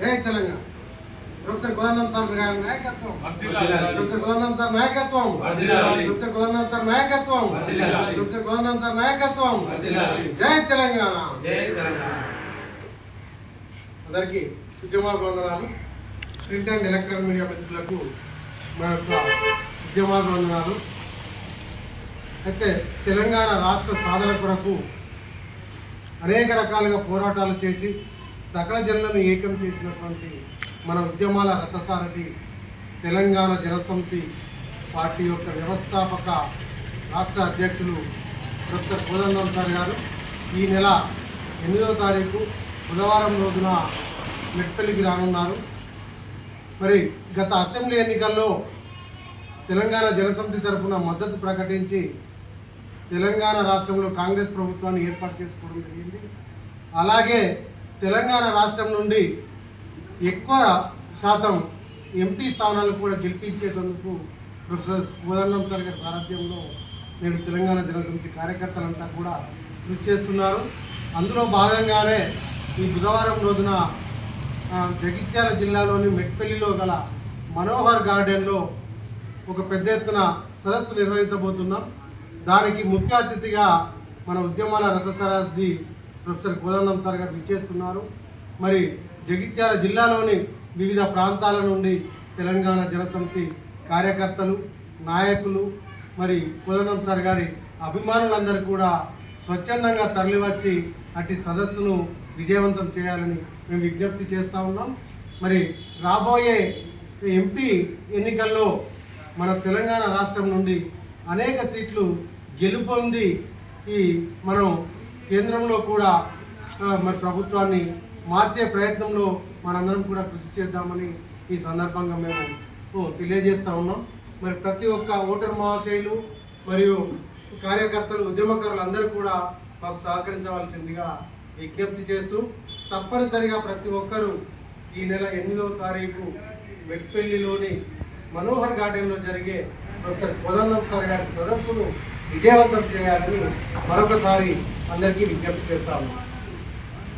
జై Telangana professor Govardhanam sir గారి నాయకత్వం. ప్రొఫెసర్ సార్ నాయకత్వం. ప్రొఫెసర్ సార్ నాయకత్వం. ప్రొఫెసర్ సార్ నాయకత్వం. జై తెలంగాణ జై తెలంగాణ అందరికీ ఉద్యమాభివందనాలు ప్రింట్ అండ్ ఎలక్ట్రానిక్ మీడియా మిత్రులకు మా యొక్క ఉద్యమాభివందనాలు అయితే తెలంగాణ రాష్ట్ర సాధన కొరకు అనేక రకాలుగా పోరాటాలు చేసి సకల జనులను ఏకం చేసినటువంటి మన ఉద్యమాల రథసారథి తెలంగాణ జనసమితి పార్టీ యొక్క వ్యవస్థాపక రాష్ట్ర అధ్యక్షులు ప్రొఫెసర్ కోదండం సార్ గారు. ఈ నెల ఎనిమిదో తారీఖు బుధవారం రోజున మెట్పల్లికి రానున్నారు. మరి గత అసెంబ్లీ ఎన్నికల్లో తెలంగాణ జనసమితి తరఫున మద్దతు ప్రకటించి తెలంగాణ రాష్ట్రంలో కాంగ్రెస్ ప్రభుత్వాన్ని ఏర్పాటు చేసుకోవడం జరిగింది. అలాగే తెలంగాణ రాష్ట్రం నుండి ఎక్కువ శాతం ఎంపీ స్థానాలు కూడా గెలిపించేటందుకు ప్రొఫెసర్ కోదండం సార్ గారి సారథ్యంలో నేడు తెలంగాణ జనసమితి కార్యకర్తలంతా కూడా కృషి చేస్తున్నారు. అందులో భాగంగానే ఈ బుధవారం రోజున జగిత్యాల జిల్లాలోని మెట్పల్లిలో గల మనోహర్ గార్డెన్లో ఒక పెద్ద ఎత్తున సదస్సు నిర్వహించబోతున్నాం. దానికి ముఖ్య అతిథిగా మన ఉద్యమాల రథసారథి ప్రొఫెసర్ కోదండం సార్ గారు విచ్చేస్తున్నారు. మరి జగిత్యాల జిల్లాలోని వివిధ ప్రాంతాల నుండి తెలంగాణ జనసమితి కార్యకర్తలు నాయకులు మరి కోదండం సార్ గారి అభిమానులందరూ కూడా స్వచ్ఛందంగా తరలివచ్చి అట్టి సదస్సును విజయవంతం చేయాలని మేము విజ్ఞప్తి చేస్తూ ఉన్నాం. మరి రాబోయే ఎంపీ ఎన్నికల్లో మన తెలంగాణ రాష్ట్రం నుండి అనేక సీట్లు గెలుపొంది ఈ మనం కేంద్రంలో కూడా మరి ప్రభుత్వాన్ని మార్చే ప్రయత్నంలో మనందరం కూడా కృషి చేద్దామని ఈ సందర్భంగా మేము తెలియజేస్తూ ఉన్నాం. మరి ప్రతి ఒక్క ఓటర్ మహాశయులు మరియు కార్యకర్తలు ఉద్యమకారులు అందరూ కూడా మాకు సహకరించవలసిందిగా విజ్ఞప్తి చేస్తూ తప్పనిసరిగా ప్రతి ఒక్కరూ ఈ నెల ఎనిమిదవ తారీఖు వెట్పెల్లిలోని మనోహర్ గార్డెన్లో జరిగే ప్రొఫెసర్ కోదండం సార్ గారి సదస్సును విజయవంతం చేయాలని మరొకసారి అందరికీ విజ్ఞప్తి చేస్తాము